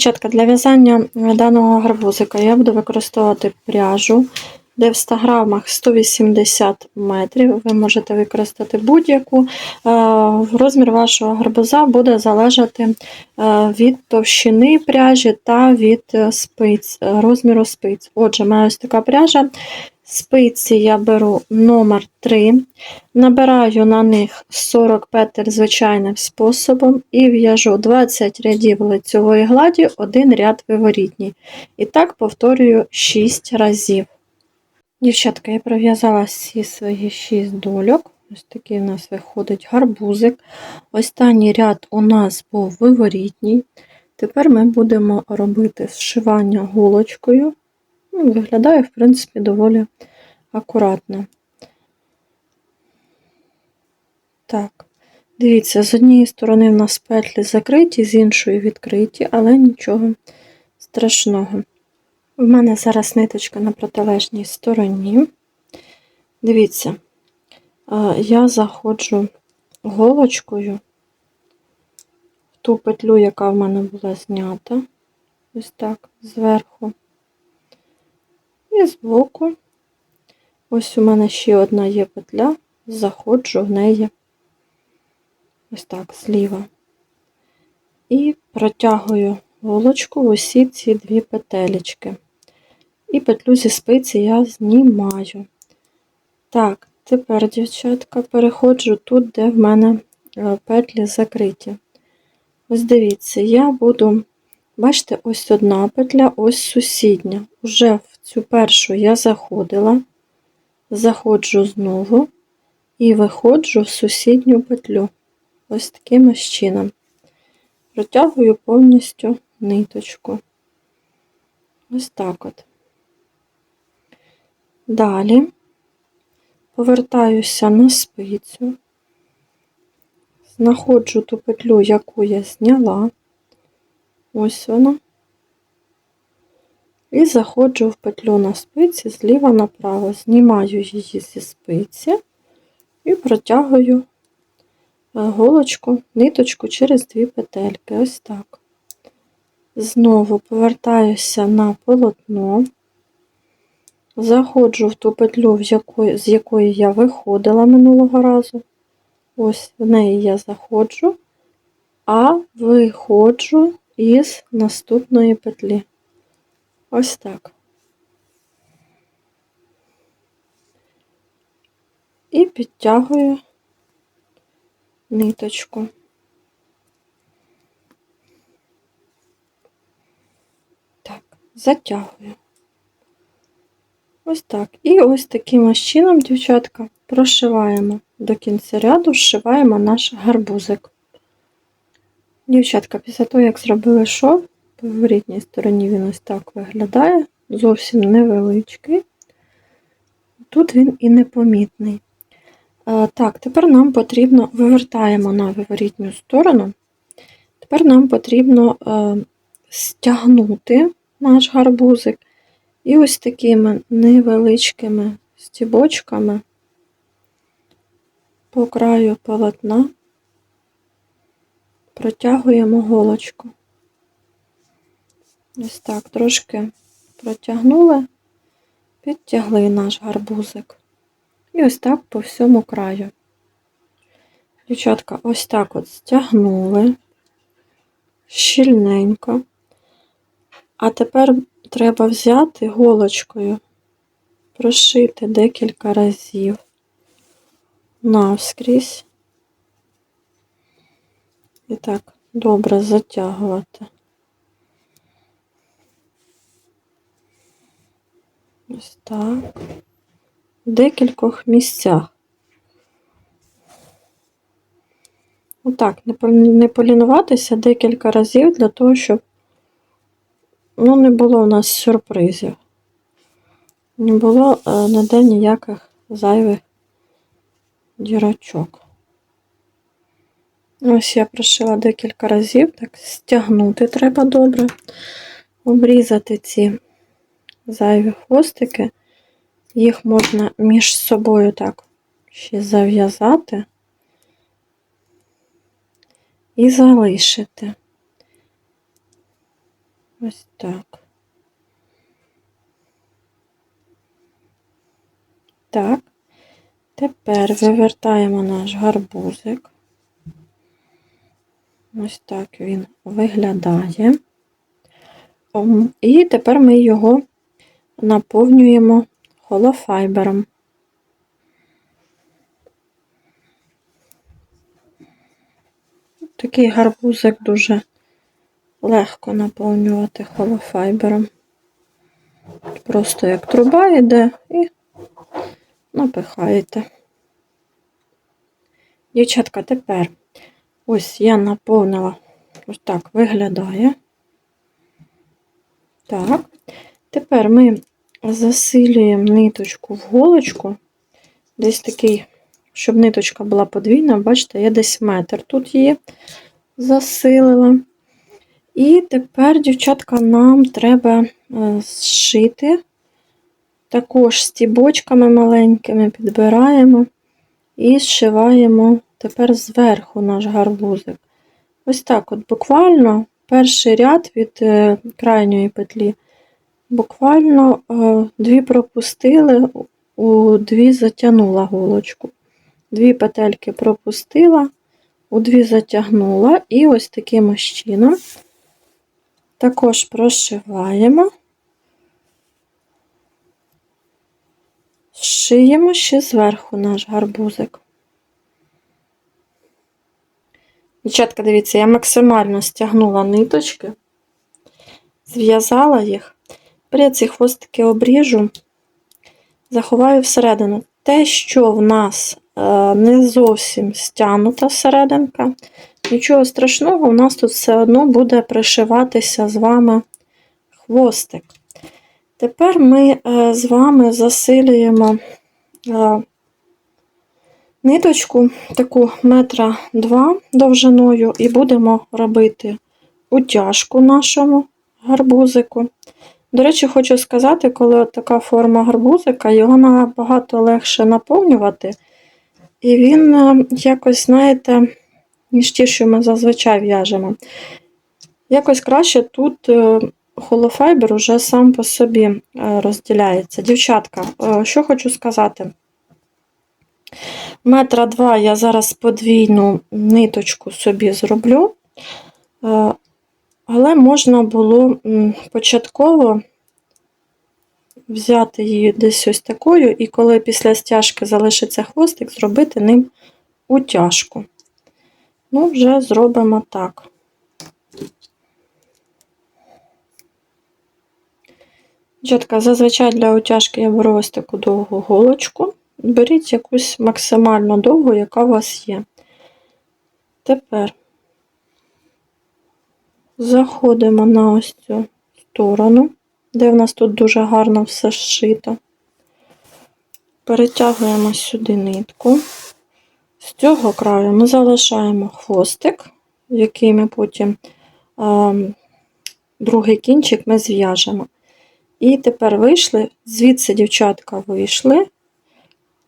Дівчатка, для в'язання даного гарбузика я буду використовувати пряжу, де в 100 грамах 180 метрів. Ви можете використати будь-яку. Е, Розмір вашого гарбуза буде залежати е, від товщини пряжі та від е, спиць, е, розміру спиць. Отже, маю ось така пряжа. Спиці я беру номер 3, набираю на них 40 петель звичайним способом і в'яжу 20 рядів лицьової гладі, один ряд виворітній. І так повторюю 6 разів. Дівчатка, я пров'язала всі свої 6 дольок. Ось такий у нас виходить гарбузик. Останній ряд у нас був виворітній. Тепер ми будемо робити зшивання голочкою. Ну, Виглядає, в принципі, доволі акуратно. Так, дивіться, з однієї сторони в нас петлі закриті, з іншої відкриті, але нічого страшного. У мене зараз ниточка на протилежній стороні. Дивіться, я заходжу голочкою в ту петлю, яка в мене була знята, ось так, зверху. І збоку, ось у мене ще одна є петля, заходжу в неї ось так, зліва. І протягую голочку в усі ці дві петелечки. І петлю зі спиці я знімаю. Так, тепер, дівчатка, переходжу тут, де в мене е, петлі закриті. Ось дивіться, я буду, бачите, ось одна петля, ось сусідня. Уже цю першу я заходила, заходжу знову і виходжу в сусідню петлю. Ось таким ось чином. Протягую повністю ниточку. Ось так от. Далі повертаюся на спицю, знаходжу ту петлю, яку я зняла, ось вона, і заходжу в петлю на спиці зліва направо, знімаю її зі спиці і протягую е, голочку, ниточку через дві петельки. Ось так. Знову повертаюся на полотно. Заходжу в ту петлю, в якої, з якої я виходила минулого разу. Ось в неї я заходжу, а виходжу із наступної петлі. Ось так. І підтягую ниточку. Так, затягую. Ось так. І ось таким чином, дівчатка, прошиваємо до кінця ряду, зшиваємо наш гарбузик. Дівчатка, після того, як зробили шов, по виворітній стороні він ось так виглядає, зовсім невеличкий. Тут він і непомітний. Так, тепер нам потрібно вивертаємо на виворітню сторону. Тепер нам потрібно е, стягнути наш гарбузик і ось такими невеличкими стібочками по краю полотна протягуємо голочку. Ось так, трошки протягнули, підтягли наш гарбузик. І ось так по всьому краю. Дівчатка, ось так от стягнули щільненько. А тепер треба взяти голочкою, прошити декілька разів навскрізь. І так, добре затягувати. Ось так. В декількох місцях. Отак, не полінуватися декілька разів для того, щоб ну, не було у нас сюрпризів. Не було е, ніде ніяких зайвих дірочок. Ось я прошила декілька разів, так стягнути треба добре, обрізати ці зайві хвостики, їх можна між собою так ще зав'язати і залишити. так. Так. Тепер вивертаємо наш гарбузик. Ось так він виглядає. І тепер ми його наповнюємо холофайбером. Такий гарбузик дуже легко наповнювати холофайбером. Просто як труба йде і напихаєте. Дівчатка, тепер ось я наповнила, ось так виглядає. Так, тепер ми засилюємо ниточку в голочку. Десь такий, щоб ниточка була подвійна, бачите, я десь метр тут її засилила. І тепер, дівчатка, нам треба е, зшити також стібочками маленькими підбираємо і зшиваємо тепер зверху наш гарбузик. Ось так от буквально перший ряд від е, крайньої петлі. Буквально е, дві пропустили, у дві затягнула голочку. Дві петельки пропустила, у дві затягнула, і ось таким чином також прошиваємо, шиємо ще зверху наш гарбузик. Дівчатка, дивіться, я максимально стягнула ниточки, зв'язала їх. Я ці хвостики обріжу, заховаю всередину. Те, що в нас е, не зовсім стягнута серединка, нічого страшного, у нас тут все одно буде пришиватися з вами хвостик. Тепер ми е, з вами засилюємо е, ниточку таку метра два довжиною, і будемо робити утяжку нашому гарбузику. До речі, хочу сказати, коли така форма гарбузика, його набагато легше наповнювати, і він е, якось, знаєте, ніж ті, що ми зазвичай в'яжемо. Якось краще тут е, холофайбер уже сам по собі е, розділяється. Дівчатка, що хочу сказати. Метра два я зараз подвійну ниточку собі зроблю, але можна було початково взяти її десь ось такою, і коли після стяжки залишиться хвостик, зробити ним утяжку. Ну, вже зробимо так. Дівчатка, зазвичай для утяжки я беру ось таку довгу голочку. Беріть якусь максимально довгу, яка у вас є. Тепер заходимо на ось цю сторону, де в нас тут дуже гарно все зшито. Перетягуємо сюди нитку. З цього краю ми залишаємо хвостик, який ми потім а, другий кінчик ми зв'яжемо. І тепер вийшли, звідси, дівчатка, вийшли.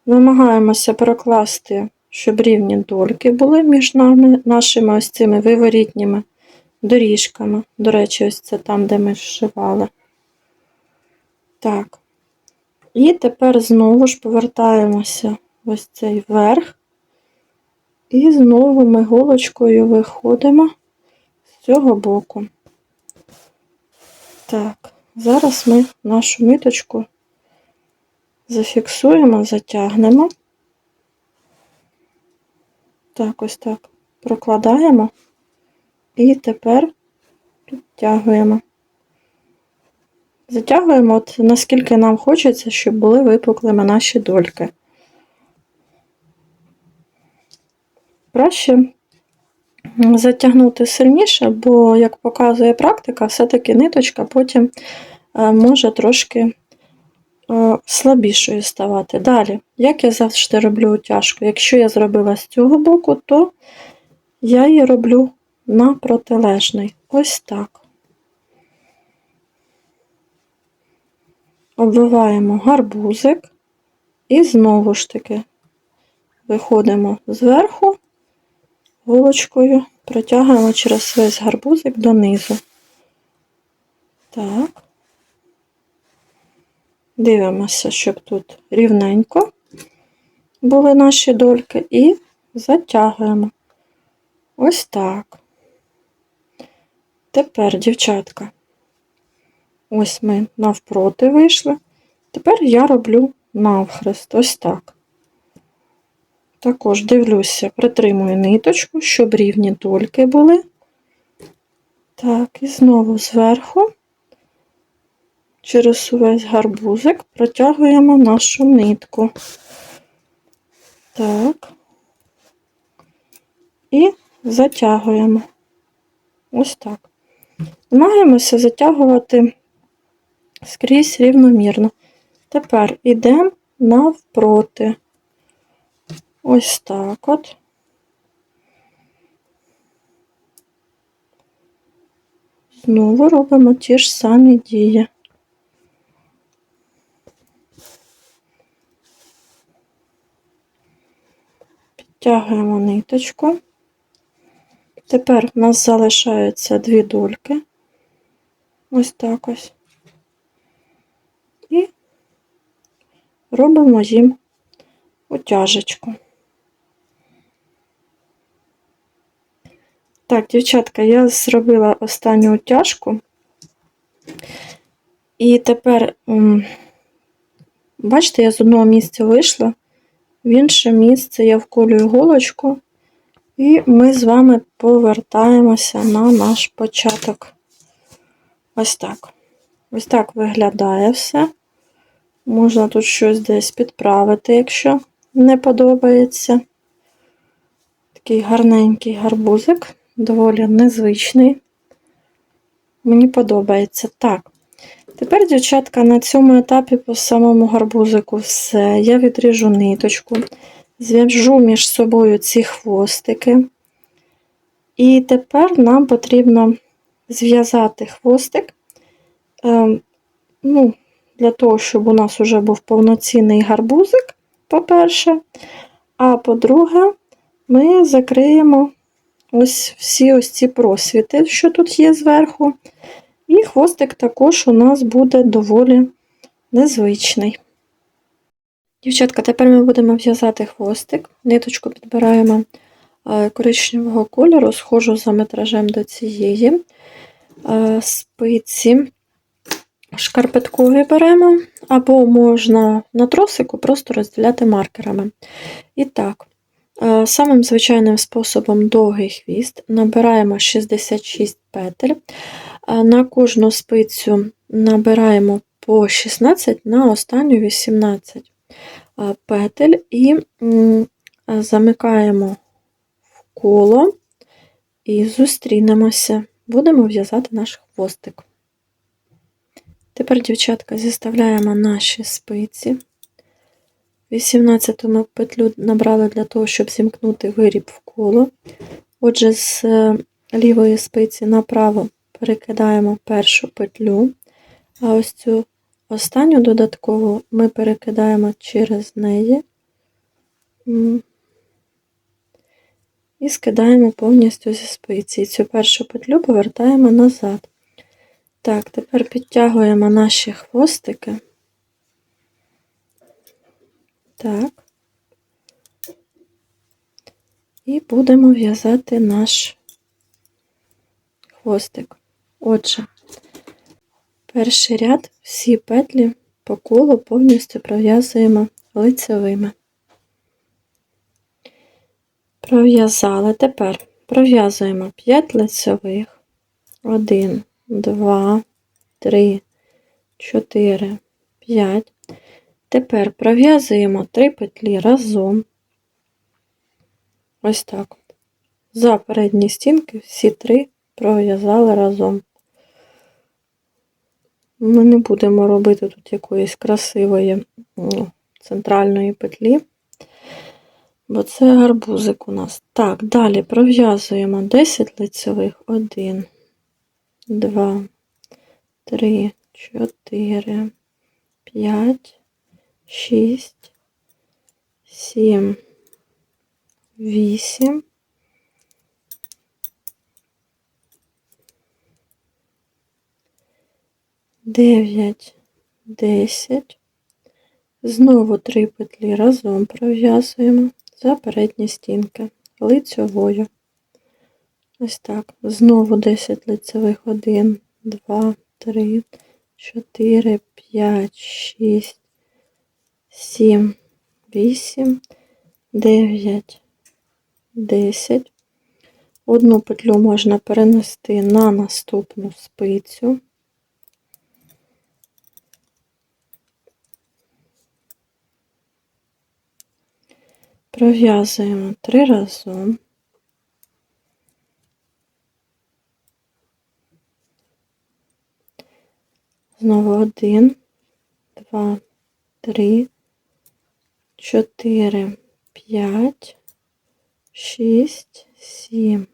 Намагаємося прокласти, щоб рівні дольки були між нами, нашими ось цими виворітніми доріжками. До речі, ось це там, де ми зшивали. Так. І тепер знову ж повертаємося ось цей верх. І знову ми голочкою виходимо з цього боку. Так, зараз ми нашу ниточку зафіксуємо, затягнемо. Так, ось так прокладаємо і тепер підтягуємо. Затягуємо, от наскільки нам хочеться, щоб були випуклими наші дольки. Краще затягнути сильніше, бо, як показує практика, все-таки ниточка потім е, може трошки е, слабішою ставати. Далі, як я завжди роблю утяжку, якщо я зробила з цього боку, то я її роблю на протилежний. Ось так. Обвиваємо гарбузик і знову ж таки виходимо зверху, голочкою протягуємо через весь гарбузик донизу. Так. Дивимося, щоб тут рівненько були наші дольки, і затягуємо. Ось так. Тепер, дівчатка, ось ми навпроти вийшли. Тепер я роблю навхрест, ось так. Також дивлюся, притримую ниточку, щоб рівні дольки були. Так, і знову зверху, через увесь гарбузик протягуємо нашу нитку. Так. І затягуємо. Ось так. Намагаємося затягувати скрізь рівномірно. Тепер йдемо навпроти. Ось так от. Знову робимо ті ж самі дії. Підтягуємо ниточку. Тепер в нас залишаються дві дольки. Ось так ось. І робимо їм утяжечку. Так, дівчатка, я зробила останню утяжку. І тепер, бачите, я з одного місця вийшла, в інше місце я вколюю голочку, і ми з вами повертаємося на наш початок. Ось так. Ось так виглядає все. Можна тут щось десь підправити, якщо не подобається. Такий гарненький гарбузик, доволі незвичний. Мені подобається. Так. Тепер, дівчатка, на цьому етапі по самому гарбузику все. Я відріжу ниточку, зв'яжу між собою ці хвостики. І тепер нам потрібно зв'язати хвостик. Е, ну, для того, щоб у нас вже був повноцінний гарбузик, по-перше. А по-друге, ми закриємо ось всі ось ці просвіти, що тут є зверху. І хвостик також у нас буде доволі незвичний. Дівчатка, тепер ми будемо в'язати хвостик, ниточку підбираємо е, коричневого кольору, схожу за метражем до цієї е, спиці. Шкарпеткові беремо, або можна на тросику просто розділяти маркерами. І так, е, самим звичайним способом довгий хвіст набираємо 66 петель. На кожну спицю набираємо по 16 на останню 18 е, петель і замикаємо в коло і зустрінемося. Будемо в'язати наш хвостик. Тепер, дівчатка, зіставляємо наші спиці. 18 ми петлю набрали для того, щоб зімкнути виріб в коло. Отже, з е, лівої спиці направо перекидаємо першу петлю, а ось цю останню додаткову ми перекидаємо через неї і скидаємо повністю зі спиці. І цю першу петлю повертаємо назад. Так, тепер підтягуємо наші хвостики. Так. І будемо в'язати наш хвостик. Отже, перший ряд всі петлі по колу повністю пров'язуємо лицевими. Пров'язали. Тепер пров'язуємо 5 лицевих, 1, Два, три, чотири, п'ять. Тепер пров'язуємо три петлі разом. Ось так. За передні стінки всі три пров'язали разом. Ми не будемо робити тут якоїсь красивої центральної петлі, бо це гарбузик у нас. Так, далі пров'язуємо 10 лицевих, 1, два, три, чотири, п'ять, шість, сім, вісім. 9, 10. Знову три петлі разом пров'язуємо за передні стінки лицьовою. Ось так. Знову 10 лицевих. 1, 2, 3, 4, 5, 6, 7, 8, 9, 10. Одну петлю можна перенести на наступну спицю. Пров'язуємо три разом. Знову один, два, три, чотири, п'ять, шість, сім,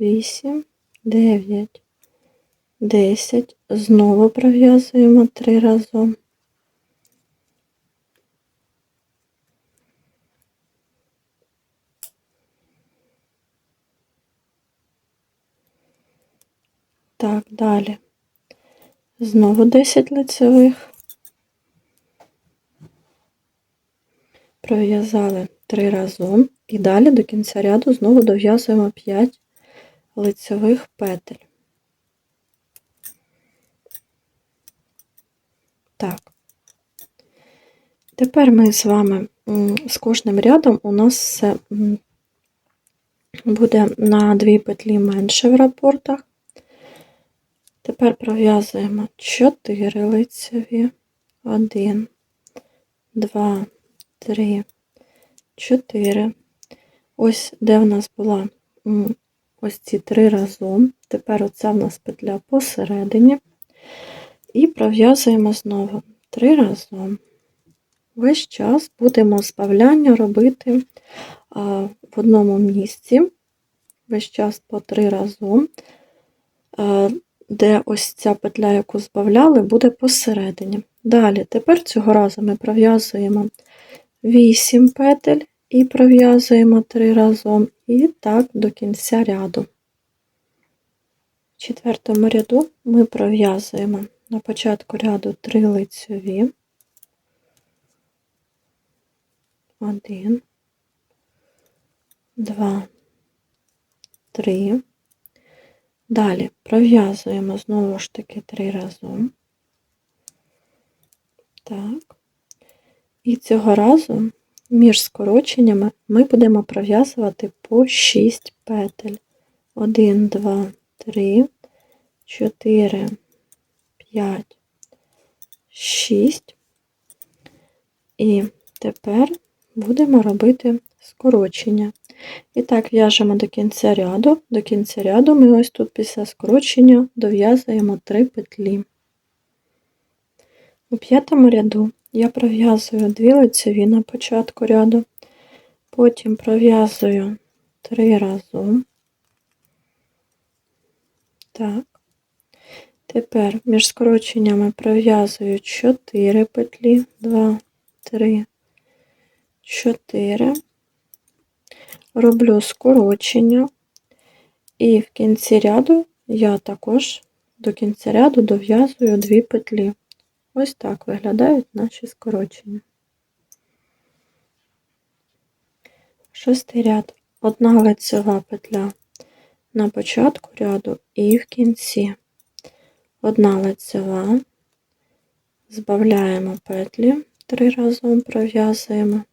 вісім, дев'ять, десять. Знову пров'язуємо три разом. Так, далі. Знову 10 лицевих. Пров'язали 3 разом і далі до кінця ряду знову дов'язуємо 5 лицевих петель. Так. Тепер ми з вами з кожним рядом у нас буде на 2 петлі менше в рапортах. Тепер пров'язуємо 4 лицеві, 1, 2, 3, 4. Ось де в нас була ось ці три разом. Тепер оця в нас петля посередині. І пров'язуємо знову три разом. Весь час будемо збавляння робити в одному місці, весь час по три разом де ось ця петля, яку збавляли, буде посередині. Далі, тепер цього разу ми пров'язуємо 8 петель і пров'язуємо 3 разом, і так до кінця ряду. В четвертому ряду ми пров'язуємо на початку ряду 3 лицьові, 1, 2, 3, Далі пров'язуємо знову ж таки три разом. Так. І цього разу між скороченнями ми будемо пров'язувати по 6 петель. 1, 2, 3, 4, 5, 6. І тепер будемо робити скорочення. І так в'яжемо до кінця ряду. До кінця ряду ми ось тут після скорочення дов'язуємо 3 петлі. У п'ятому ряду я пров'язую 2 лицеві на початку ряду, потім пров'язую 3 разом. Так. Тепер між скороченнями пров'язую 4 петлі, 2, 3, 4 роблю скорочення, і в кінці ряду я також до кінця ряду дов'язую дві петлі. Ось так виглядають наші скорочення. Шостий ряд. Одна лицева петля на початку ряду і в кінці. Одна лицева, збавляємо петлі, три разом пров'язуємо.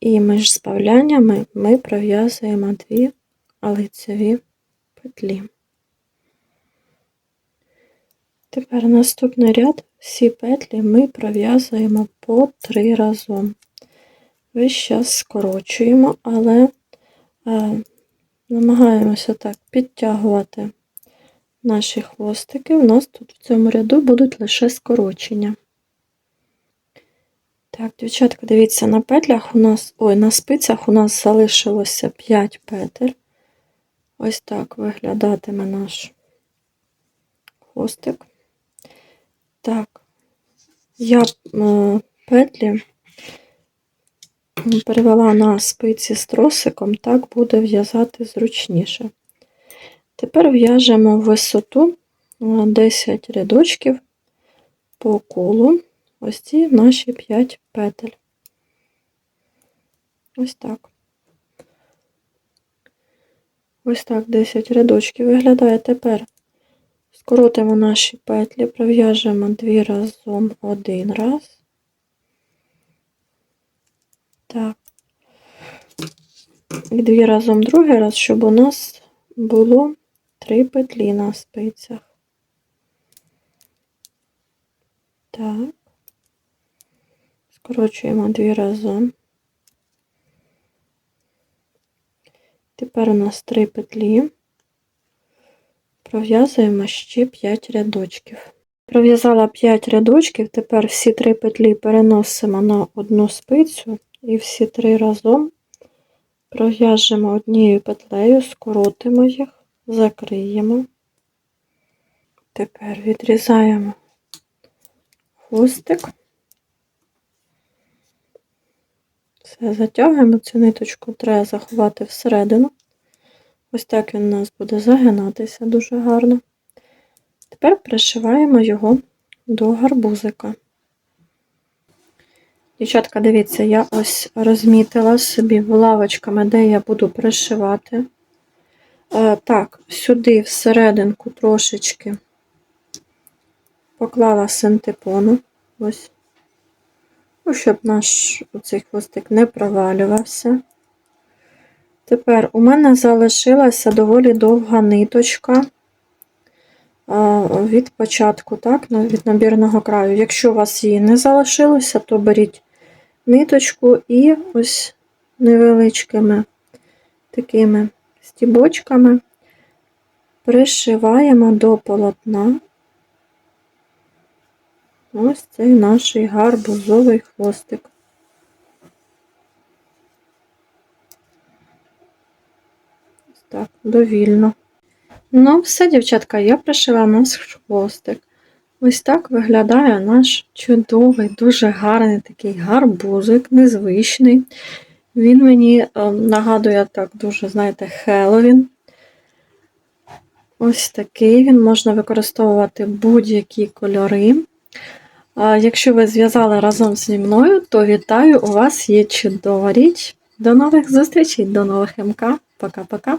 І між збавляннями ми пров'язуємо дві лицеві петлі. Тепер наступний ряд всі петлі ми пров'язуємо по три разом. Весь час скорочуємо, але е, намагаємося так підтягувати наші хвостики. У нас тут в цьому ряду будуть лише скорочення. Так, дівчатка, дивіться, на петлях у нас, ой, на спицях у нас залишилося 5 петель. Ось так виглядатиме наш хвостик. Так, я е, петлі перевела на спиці з тросиком, так буде в'язати зручніше. Тепер в'яжемо висоту 10 рядочків по колу ось ці наші 5 петель. Ось так. Ось так 10 рядочків виглядає. Тепер скоротимо наші петлі, пров'яжемо дві разом один раз. Так. І дві разом другий раз, щоб у нас було три петлі на спицях. Так. Скорочуємо дві разом. Тепер у нас три петлі. Пров'язуємо ще 5 рядочків. Пров'язала 5 рядочків, тепер всі три петлі переносимо на одну спицю і всі три разом пров'яжемо однією петлею, скоротимо їх, закриємо. Тепер відрізаємо хвостик. Все, затягуємо цю ниточку, треба заховати всередину. Ось так він у нас буде загинатися дуже гарно. Тепер пришиваємо його до гарбузика. Дівчатка, дивіться, я ось розмітила собі булавочками, де я буду пришивати. Е, так, сюди всерединку трошечки поклала синтепону. Ось. Ну, щоб наш цей хвостик не провалювався. Тепер у мене залишилася доволі довга ниточка від початку, так, від набірного краю. Якщо у вас її не залишилося, то беріть ниточку і ось невеличкими такими стібочками пришиваємо до полотна ось цей наш гарбузовий хвостик. Ось так, довільно. Ну, все, дівчатка, я пришила наш хвостик. Ось так виглядає наш чудовий, дуже гарний такий гарбузик, незвичний. Він мені е, нагадує так дуже, знаєте, Хеллоуін. Ось такий він можна використовувати будь-які кольори. Якщо ви зв'язали разом зі мною, то вітаю, у вас є чудова річ. До нових зустрічей, до нових МК. Пока-пока.